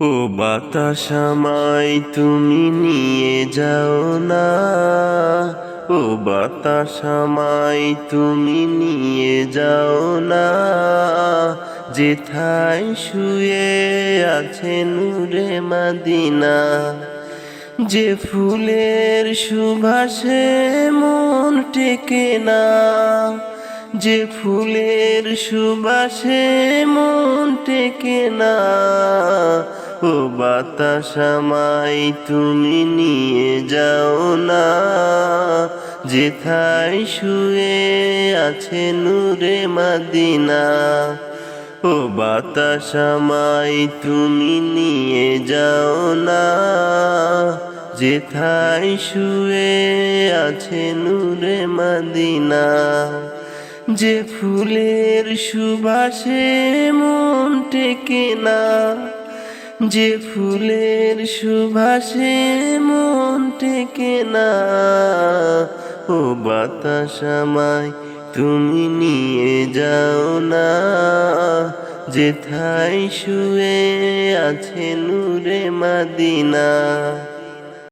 ও বাতাসামাই তুমি নিয়ে যাও না। ও বাতাসামাই তুমি নিয়ে যাও না। যেথায় শুয়ে আছে নূরে মাদিনা, যে ফুলের সুভাষে মন টেকে না। যে ফুলের সুবাসে মন টেকে না। বাতাসামাই তুমি নিয়ে যাও না। যেথায় শুয়ে আছে নূরে মাদিনা। ও বাতাসামাই তুমি নিয়ে যাও না। যেথায় শুয়ে আছে নূরে মাদিনা। যে ফুলের সুবাসে মন টেকে না। যে ফুলের সুভাষে মন টেকে না, ও বাতাসামাই তুমি নিয়ে যাও না। যেথায় শুয়ে আছে নূরে মাদিনা।